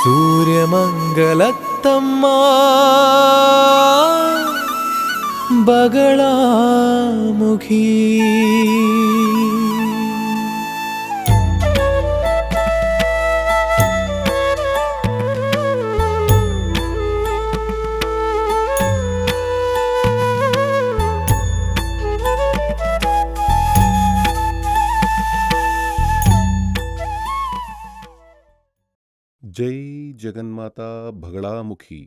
सूर्यमङ्गलत्तम्मा बगळामुखी జగన్మాతా జగన్మాత బగళాముఖి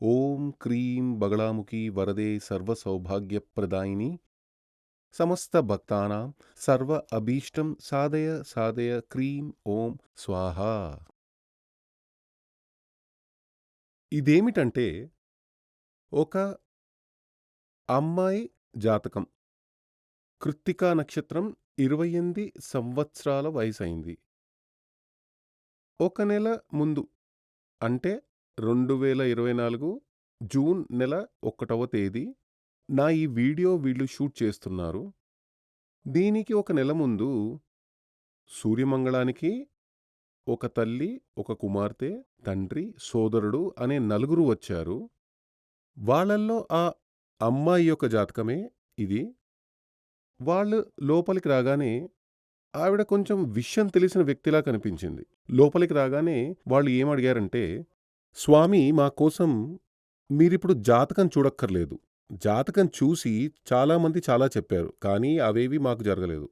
ఓం క్రీం బగళాముఖి వరదే సర్వ సౌభాగ్యప్రదాయిని సమస్త భక్తానాం సర్వ అభీష్టం సాధయ సాధయ క్రీం ఓం స్వాహా ఇదేమిటంటే ఒక అమ్మాయి జాతకం కృత్తికా నక్షత్రం ఇరవై ఎనిమిది సంవత్సరాల వయసైంది ఒక నెల ముందు అంటే రెండు వేల ఇరవై నాలుగు జూన్ నెల ఒకటవ తేదీ నా ఈ వీడియో వీళ్ళు షూట్ చేస్తున్నారు. దీనికి ఒక నెల ముందు సూర్యమంగళానికి ఒక తల్లి ఒక కుమార్తె తండ్రి సోదరుడు అనే నలుగురు వచ్చారు. వాళ్ళల్లో ఆ అమ్మాయి యొక్క జాతకమే ఇది. వాళ్ళు లోపలికి రాగానే ఆవిడ కొంచెం విషయం తెలిసిన వ్యక్తిలా కనిపించింది. లోపలికి రాగానే వాళ్ళు ఏమడిగారంటే స్వామి మా కోసం మీరిప్పుడు జాతకం చూడక్కర్లేదు. జాతకం చూసి చాలామంది చాలా చెప్పారు కానీ అవేవి మాకు జరగలేదు.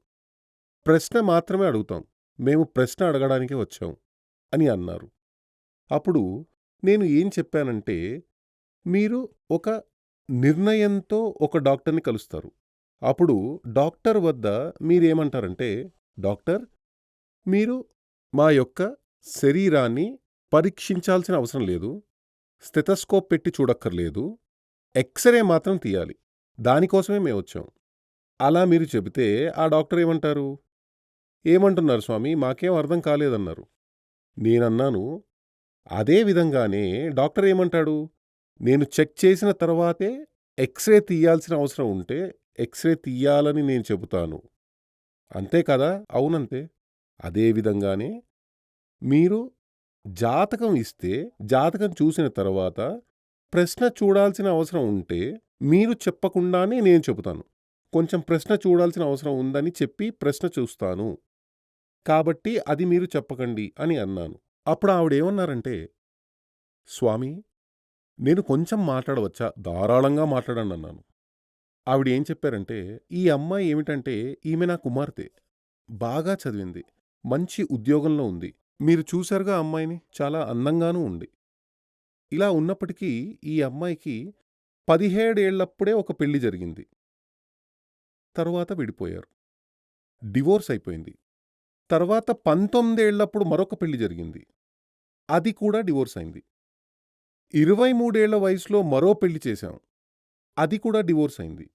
ప్రశ్న మాత్రమే అడుగుతాం. మేము ప్రశ్న అడగడానికే వచ్చాం అని అన్నారు. అప్పుడు నేను ఏం చెప్పానంటే మీరు ఒక నిర్ణయంతో ఒక డాక్టర్ని కలుస్తారు. అప్పుడు డాక్టర్ వద్ద మీరేమంటారంటే డాక్టర్ మీరు మా యొక్క శరీరాన్ని పరీక్షించాల్సిన అవసరం లేదు స్టెతస్కోప్ పెట్టి చూడక్కర్లేదు ఎక్స్రే మాత్రం తీయాలి దానికోసమే మేము వచ్చాం. అలా మీరు చెబితే ఆ డాక్టర్ ఏమంటారు? ఏమంటున్నారు స్వామి? మాకేం అర్థం కాలేదన్నారు. నేనన్నాను అదే విధంగానే డాక్టర్ ఏమంటాడు? నేను చెక్ చేసిన తర్వాతే ఎక్స్రే తీయాల్సిన అవసరం ఉంటే ఎక్స్రే తీయాలని నేను చెబుతాను. అంతే కదా? అవునంతే. అదేవిధంగానే మీరు జాతకం ఇస్తే జాతకం చూసిన తర్వాత ప్రశ్న చూడాల్సిన అవసరం ఉంటే మీరు చెప్పకుండానే నేను చెబుతాను. కొంచెం ప్రశ్న చూడాల్సిన అవసరం ఉందని చెప్పి ప్రశ్న చూస్తాను. కాబట్టి అది మీరు చెప్పకండి అని అన్నాను. అప్పుడు ఆవిడేమన్నారంటే స్వామి నేను కొంచెం మాట్లాడవచ్చా? ధారాళంగా మాట్లాడండి అన్నాను. ఆవిడ ఏం చెప్పారంటే ఈ అమ్మాయి ఏమిటంటే ఈమె నా కుమార్తె. బాగా చదివింది. మంచి ఉద్యోగంలో ఉంది. మీరు చూశారుగా అమ్మాయిని? చాలా అందంగానూ ఉంది. ఇలా ఉన్నప్పటికీ ఈ అమ్మాయికి పదిహేడేళ్ళప్పుడే ఒక పెళ్ళి జరిగింది. తరువాత విడిపోయారు. డివోర్స్ అయిపోయింది. తర్వాత పంతొమ్మిదేళ్ళప్పుడు మరొక పెళ్ళి జరిగింది. అది కూడా డివోర్స్ అయింది. ఇరవై మూడేళ్ళ వయసులో మరో పెళ్ళి చేశాం. అది కూడా డివోర్స్ అయింది.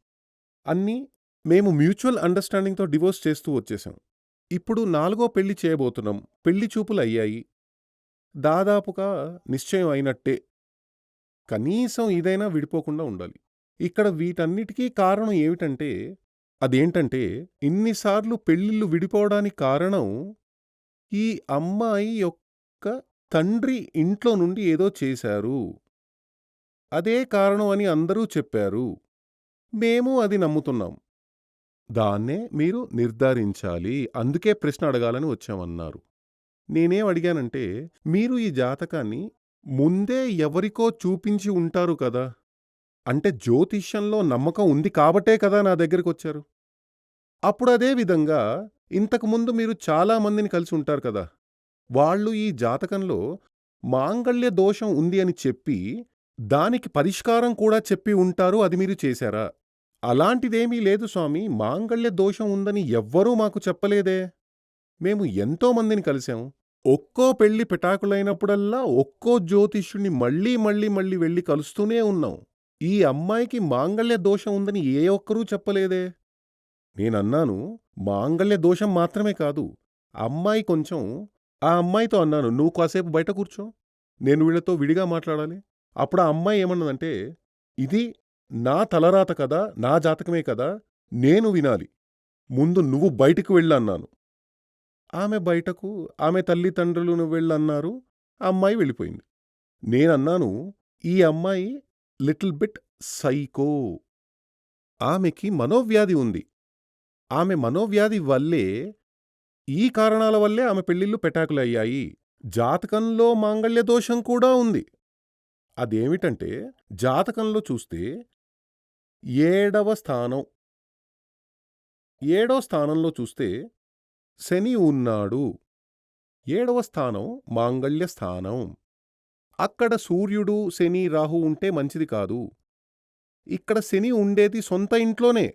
అన్నీ మేము మ్యూచువల్ అండర్స్టాండింగ్తో డివోర్స్ చేస్తూ వచ్చేసాం. ఇప్పుడు నాలుగో పెళ్ళి చేయబోతున్నాం. పెళ్ళి చూపులు అయ్యాయి. దాదాపుగా నిశ్చయం అయినట్టే. కనీసం ఇదైనా విడిపోకుండా ఉండాలి. ఇక్కడ వీటన్నిటికీ కారణం ఏమిటంటే అదేంటంటే ఇన్నిసార్లు పెళ్ళిళ్ళు విడిపోవడానికి కారణం ఈ అమ్మాయి యొక్క తండ్రి ఇంట్లో నుండి ఏదో చేశారు. అదే కారణం అని అందరూ చెప్పారు. మేము అది నమ్ముతున్నాం. దాన్నే మీరు నిర్ధారించాలి అందుకే ప్రశ్న అడగాలని వచ్చామన్నారు. నేనేం అడిగానంటే మీరు ఈ జాతకాన్ని ముందే ఎవరికో చూపించి ఉంటారు కదా. అంటే జ్యోతిష్యంలో నమ్మకం ఉంది కాబట్టే కదా నా దగ్గరికి వచ్చారు. అప్పుడు అదే విధంగా ఇంతకుముందు మీరు చాలా మందిని కలిసి ఉంటారు కదా. వాళ్ళు ఈ జాతకంలో మాంగళ్య దోషం ఉంది అని చెప్పి దానికి పరిష్కారం కూడా చెప్పి ఉంటారు అది మీరు చేశారా? అలాంటిదేమీ లేదు స్వామి. మాంగళ్య దోషం ఉందని ఎవ్వరూ మాకు చెప్పలేదే. మేము ఎంతో మందిని కలిశాం. ఒక్కో పెళ్ళి పిటాకులైనప్పుడల్లా ఒక్కో జ్యోతిష్యుణ్ణి మళ్ళీ మళ్ళీ మళ్ళీ వెళ్ళి కలుస్తూనే ఉన్నాం. ఈ అమ్మాయికి మాంగళ్య దోషం ఉందని ఏ ఒక్కరూ చెప్పలేదే. నేనన్నాను మాంగళ్య దోషం మాత్రమే కాదు. అమ్మాయి కొంచెం ఆ అమ్మాయితో అన్నాను నువ్వు కాసేపు బయట కూర్చో. నేను వీళ్ళతో విడిగా మాట్లాడాలి. అప్పుడు ఆ అమ్మాయి ఏమన్నదంటే ఇది నా తలరాత కదా నా జాతకమే కదా నేను వినాలి ముందు నువ్వు బయటికి వెళ్ళన్నాను ఆమె బయటకు ఆమె తల్లిదండ్రులను వెళ్ళన్నారు ఆ అమ్మాయి వెళ్ళిపోయింది. నేనన్నాను, "ఈ అమ్మాయి లిటిల్ బిట్ సైకో. ఆమెకి మనోవ్యాధి ఉంది. ఆమె మనోవ్యాధి వల్లే ఈ కారణాల వల్లే ఆమె పెళ్ళిళ్ళు పెటాకులయ్యాయి. జాతకంలో మాంగళ్య దోషం కూడా ఉంది. అదేమిటంటే జాతకంలో చూస్తే ఏడవ స్థానం ఏడో స్థానంలో చూస్తే శని ఉన్నాడు. ఏడవ స్థానం మాంగళ్య స్థానం. అక్కడ సూర్యుడు, శని, రాహు ఉంటే మంచిది కాదు. ఇక్కడ శని ఉండేది సొంత ఇంట్లోనే.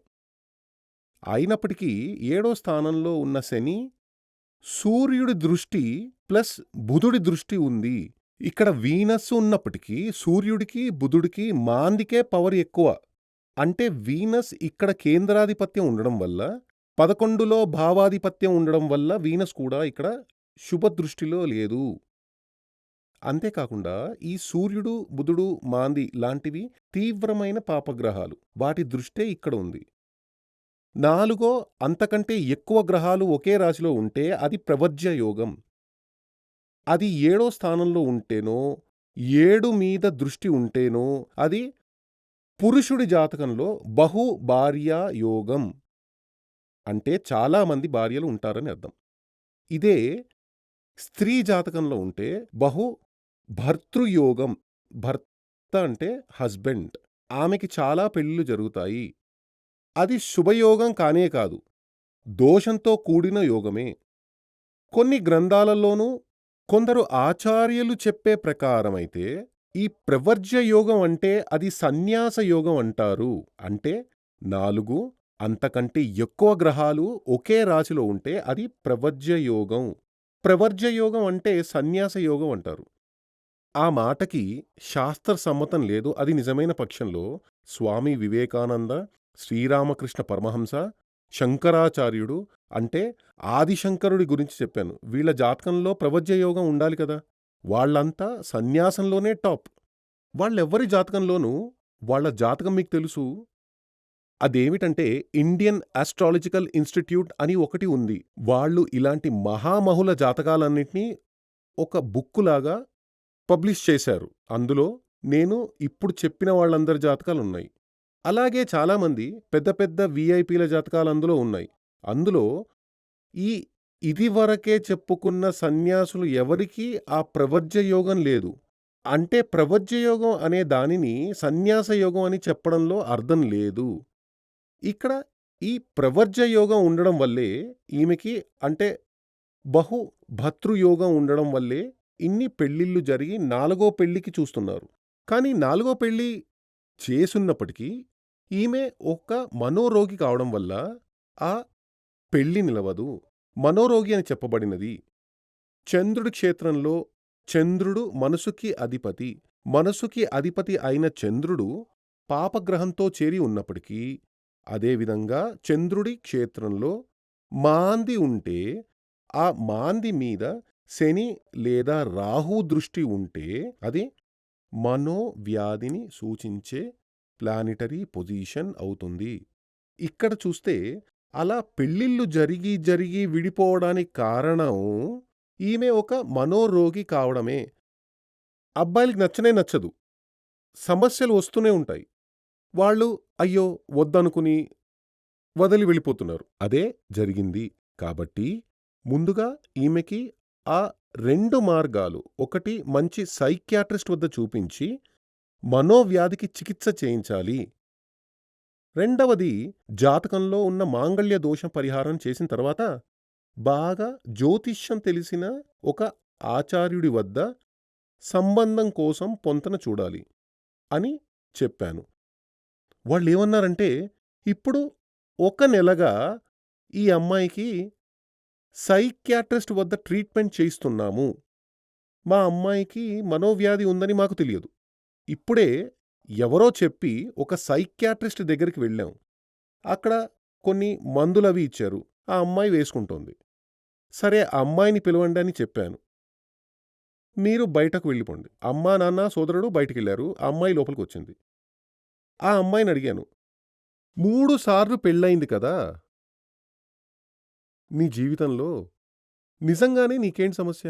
అయినప్పటికీ ఏడో స్థానంలో ఉన్న శని సూర్యుడి దృష్టి ప్లస్ బుధుడి దృష్టి ఉంది. ఇక్కడ వీనస్ ఉన్నప్పటికీ సూర్యుడికి, బుధుడికి మాందికే పవర్ ఎక్కువ. అంటే వీనస్ ఇక్కడ కేంద్రాధిపత్యం ఉండడం వల్ల, పదకొండులో భావాధిపత్యం ఉండడం వల్ల వీనస్ కూడా ఇక్కడ శుభదృష్టిలో లేదు. అంతేకాకుండా ఈ సూర్యుడు, బుధుడు, మాంది లాంటివి తీవ్రమైన పాపగ్రహాలు. వాటి దృష్టే ఇక్కడ ఉంది. నాలుగో అంతకంటే ఎక్కువ గ్రహాలు ఒకే రాశిలో ఉంటే అది ప్రవర్జ్య యోగం. అది ఏడో స్థానంలో ఉంటేనో, ఏడు మీద దృష్టి ఉంటేనో అది పురుషుడి జాతకంలో బహు భార్యా యోగం. అంటే చాలా మంది భార్యలు ఉంటారని అర్థం. ఇదే స్త్రీ జాతకంలో ఉంటే బహు భర్తృయోగం. భర్త అంటే హస్బెండ్. ఆమెకి చాలా పెళ్ళిళ్ళు జరుగుతాయి. అది శుభయోగం కానే కాదు. దోషంతో కూడిన యోగమే. కొన్ని గ్రంథాలలోనూ కొందరు ఆచార్యులు చెప్పే ప్రకారమైతే ఈ ప్రవర్జ్య యోగం అంటే అది సన్యాస యోగం అంటారు. అంటే నాలుగు అంతకంటే ఎక్కువ గ్రహాలు ఒకే రాశిలో ఉంటే అది ప్రవర్జ్య యోగం. ప్రవర్జ్య యోగం అంటే సన్యాస యోగం అంటారు. ఆ మాటకి శాస్త్ర సమ్మతం లేదు. అది నిజమైన పక్షంలో స్వామి వివేకానంద, శ్రీరామకృష్ణ పరమహంస, శంకరాచార్యుడు అంటే ఆదిశంకరుడి గురించి చెప్పాను. వీళ్ళ జాతకంలో ప్రవజ్యయోగం ఉండాలి కదా! వాళ్ళంతా సన్యాసంలోనే టాప్. వాళ్ళెవ్వరి జాతకంలోనూ వాళ్ళ జాతకం మీకు తెలుసు. అదేమిటంటే ఇండియన్ ఆస్ట్రాలజికల్ ఇన్‌స్టిట్యూట్ అని ఒకటి ఉంది. వాళ్ళు ఇలాంటి మహామహుల జాతకాలన్నిటినీ ఒక బుక్కులాగా పబ్లిష్ చేశారు. అందులో నేను ఇప్పుడు చెప్పిన వాళ్ళందరి జాతకాలున్నాయి. అలాగే చాలామంది పెద్ద పెద్ద విఐపీల జాతకాలు అందులో ఉన్నాయి. అందులో ఈ ఇదివరకే చెప్పుకున్న సన్యాసులు ఎవరికీ ఆ ప్రవర్జ్య యోగం లేదు. అంటే ప్రవర్జ్య యోగం అనే దానిని సన్యాస యోగం అని చెప్పడంలో అర్థం లేదు. ఇక్కడ ఈ ప్రవర్జ్య యోగం ఉండడం వల్లే ఈమెకి అంటే బహు భర్తృయోగం ఉండడం వల్లే ఇన్ని పెళ్ళిళ్ళు జరిగి నాలుగో పెళ్ళికి చూస్తున్నారు. కానీ నాలుగో పెళ్ళి చేసున్నప్పటికీ ఈమె ఒక మనోరోగి కావడం వల్ల ఆ పెళ్ళి నిలవదు. మనోరోగి అని చెప్పబడినది. చంద్రుడి క్షేత్రంలో చంద్రుడు మనసుకి అధిపతి. మనసుకి అధిపతి అయిన చంద్రుడు పాపగ్రహంతో చేరి ఉన్నప్పటికీ, అదేవిధంగా చంద్రుడి క్షేత్రంలో మాంది ఉంటే, ఆ మాంది మీద శని లేదా రాహు దృష్టి ఉంటే అది మనోవ్యాధిని సూచించే ప్లానిటరీ పొజిషన్ అవుతుంది. ఇక్కడ చూస్తే అలా పెళ్ళిళ్ళు జరిగి జరిగి విడిపోవడానికి కారణం ఈమె ఒక మనోరోగి కావడమే. అబ్బాయిలకి నచ్చనే నచ్చదు. సమస్యలు వస్తూనే ఉంటాయి. వాళ్ళు అయ్యో! వద్దనుకుని వదిలి వెళ్ళిపోతున్నారు. అదే జరిగింది. కాబట్టి ముందుగా ఈమెకి ఆ రెండు మార్గాలు ఒకటి మంచి సైక్యాట్రిస్ట్ వద్ద చూపించి మనోవ్యాధికి చికిత్స చేయించాలి. రెండవది జాతకంలో ఉన్న మాంగళ్య దోషం పరిహారం చేసిన తర్వాత బాగా జ్యోతిష్యం తెలిసిన ఒక ఆచార్యుడి వద్ద సంబంధం కోసం పొంతన చూడాలి అని చెప్పాను. వాళ్ళేమన్నారంటే ఇప్పుడు ఒక నెలగా ఈ అమ్మాయికి సైక్యాట్రిస్ట్ వద్ద ట్రీట్మెంట్ చేయిస్తున్నాము. మా అమ్మాయికి మనోవ్యాధి ఉందని మాకు తెలియదు. ఇప్పుడే ఎవరో చెప్పి ఒక సైక్యాట్రిస్ట్ దగ్గరికి వెళ్ళాం. అక్కడ కొన్ని మందులవి ఇచ్చారు. ఆ అమ్మాయి వేసుకుంటోంది. సరే ఆ అమ్మాయిని పిలవండి అని చెప్పాను. మీరు బయటకు వెళ్ళిపోండి. అమ్మా, నాన్న, సోదరుడు బయటికెళ్ళారు. ఆ అమ్మాయి లోపలికొచ్చింది. ఆ అమ్మాయిని అడిగాను. మూడు సార్లు పెళ్ళయింది కదా! నీ జీవితంలో నిజంగానే నీకేంటి సమస్య?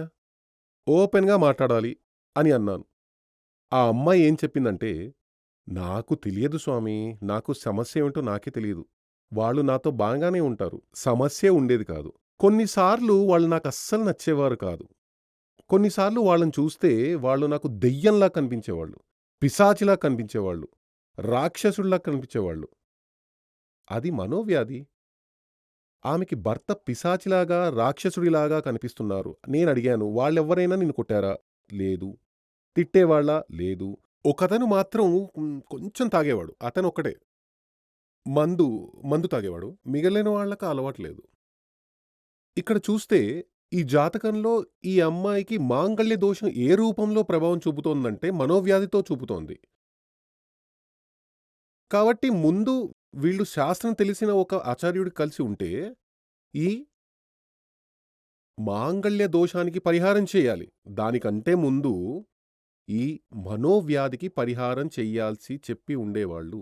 ఓపెన్‌గా మాట్లాడాలి అని అన్నాను. ఆ అమ్మాయి ఏం చెప్పిందంటే, "నాకు తెలియదు స్వామి నాకు సమస్య ఏమిటో నాకే తెలియదు వాళ్ళు నాతో బాగానే ఉంటారు. సమస్యే ఉండేది కాదు. కొన్నిసార్లు వాళ్ళు నాకస్సలు నచ్చేవారు కాదు. కొన్నిసార్లు వాళ్ళని చూస్తే వాళ్ళు నాకు దెయ్యంలా కనిపించేవాళ్ళు. పిశాచిలా కనిపించేవాళ్ళు. రాక్షసుల్లా కనిపించేవాళ్ళు. అది మనోవ్యాధి. ఆమెకి భర్త పిశాచిలాగా, రాక్షసుడిలాగా కనిపిస్తున్నారు. నేనడిగాను, "వాళ్ళెవ్వరైనా నిన్ను కొట్టారా?" లేదు. తిట్టేవాళ్ళ లేదు. ఒకతను మాత్రం కొంచెం తాగేవాడు. అతనొక్కడే. మందు, మందు తాగేవాడు. మిగిలిన వాళ్ళకి ఆ అలవాటు లేదు. ఇక్కడ చూస్తే ఈ జాతకంలో ఈ అమ్మాయికి మాంగళ్య దోషం ఏ రూపంలో ప్రభావం చూపుతోందంటే మనోవ్యాధితో చూపుతోంది. కాబట్టి ముందు వీళ్ళు శాస్త్రం తెలిసిన ఒక ఆచార్యుడికి కలిసి ఉంటే, ఈ మాంగళ్య దోషానికి పరిహారం చేయాలి. దానికంటే ముందు ఈ మనోవ్యాధికి పరిహారం చెయ్యాల్సి చెప్పి ఉండేవాళ్ళు.